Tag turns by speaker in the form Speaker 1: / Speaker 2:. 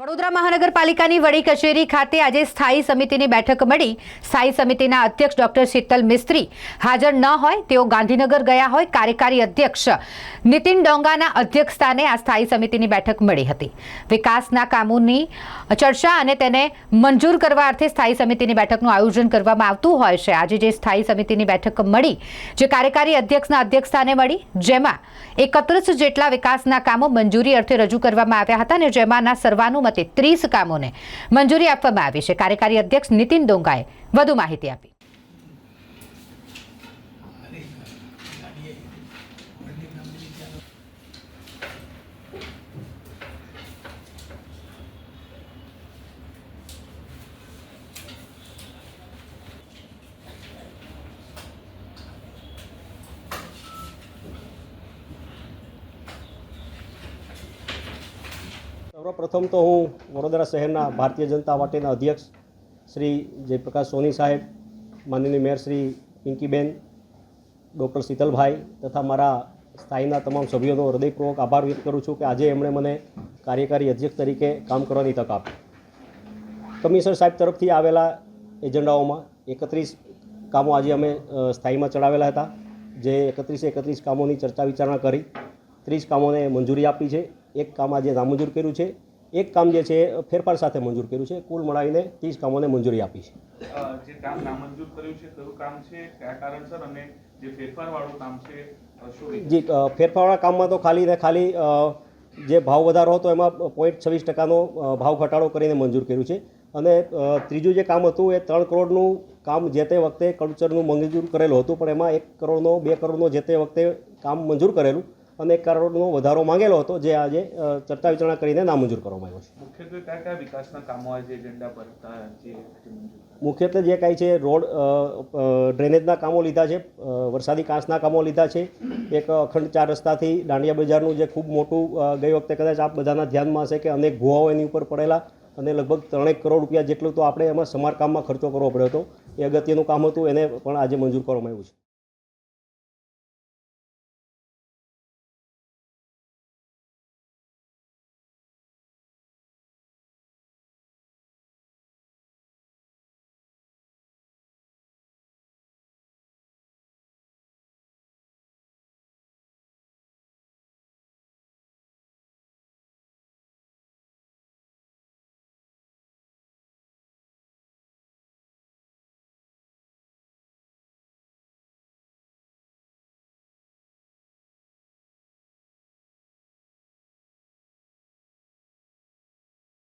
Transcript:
Speaker 1: વડોદરા મહાનગરપાલિકાની વડી કચેરી ખાતે આજે સ્થાયી સમિતિની બેઠક મળી. સ્થાયી સમિતિના અધ્યક્ષ ડોક્ટર શીતલ મિસ્ત્રી હાજર ન હોય, તેઓ ગાંધીનગર ગયા હોય, કાર્યકારી અધ્યક્ષ નીતિન ડોંગાના અધ્યક્ષસ્થાને આ સ્થાયી સમિતિની બેઠક મળી હતી. વિકાસના કામોની ચર્ચા અને તેને મંજૂર કરવા અર્થે સ્થાયી સમિતિની બેઠકનું આયોજન કરવામાં આવતું હોય છે. આજે જે સ્થાયી સમિતિની બેઠક મળી, જે કાર્યકારી અધ્યક્ષના અધ્યક્ષસ્થાને મળી, જેમાં એકત્રીસ જેટલા વિકાસના કામો મંજૂરી અર્થે રજૂ કરવામાં આવ્યા હતા અને જેમાંના સર્વાનુમતે ત્રીસ કામોને મંજૂરી આપવામાં આવી છે. કાર્યકારી અધ્યક્ષ નીતિન ડોંગાએ વધુ માહિતી આપી.
Speaker 2: સર્વપ્રથમ તો હું વડોદરા શહેરના ભારતીય જનતા પાર્ટીના અધ્યક્ષ શ્રી જયપ્રકાશ સોની સાહેબ, માનનીય મેયર શ્રી પિંકીબેન, ડૉક્ટર શીતલભાઈ તથા મારા સ્થાયીના તમામ સભ્યોનો હૃદયપૂર્વક આભાર વ્યક્ત કરું છું કે આજે એમણે મને કાર્યકારી અધ્યક્ષ તરીકે કામ કરવાની તક આપી. કમિશનર સાહેબ તરફથી આવેલા એજન્ડાઓમાં એકત્રીસ કામો આજે અમે સ્થાયીમાં ચડાવેલા હતા, જે એકત્રીસે એકત્રીસ કામોની ચર્ચા વિચારણા કરી. ત્રીસ કામોને મંજૂરી આપી છે. એક કામ આજે નામંજૂર કર્યું છે એક કામ જે છે ફેરફાર સાથે મંજૂર કર્યું છે. કુલ મળાવીને ત્રીસ કામોને મંજૂરી આપી છે.
Speaker 3: જે કામ નામંજૂર કર્યું છે કયું કામ છે? કયા કારણસર અને જે ફેરફારવાળું કામ છે?
Speaker 2: જે ફેરફારવાળા કામમાં તો ખાલી ને ખાલી જે ભાવ વધારો હતો એમાં પોઈન્ટ છવ્વીસ ટકાનો ભાવ ઘટાડો કરીને મંજૂર કર્યું છે. અને ત્રીજું જે કામ હતું એ ત્રણ કરોડનું કામ જે તે વખતે કલ્ચરનું મંજૂર કરેલું હતું પણ એમાં એક કરોડનો બે કરોડનો જે તે વખતે કામ મંજૂર કરેલું અને એક કરોડનો વધારો માંગેલો હતો જે આજે ચર્ચા વિચારણા કરીને નામંજૂર કરવામાં આવ્યો છે.
Speaker 3: મુખ્યત્વે કયા કયા વિકાસના કામો આજે એજન્ડા પર
Speaker 2: મુખ્યત્વે જે કાંઈ છે રોડ ડ્રેનેજના કામો લીધા છે વરસાદી કાંસના કામો લીધા છે એક અખંડ ચાર રસ્તાથી દાંડિયા બજારનું જે ખૂબ મોટું ગઈ વખતે કદાચ આપ બધાના ધ્યાનમાં હશે કે અનેક ગુહાઓ એની ઉપર પડેલા અને લગભગ ત્રણેક કરોડ રૂપિયા જેટલું તો આપણે એમાં સમારકામમાં ખર્ચો કરવો પડ્યો હતો. એ અગત્યનું કામ હતું એને પણ આજે મંજૂર કરવામાં આવ્યું છે.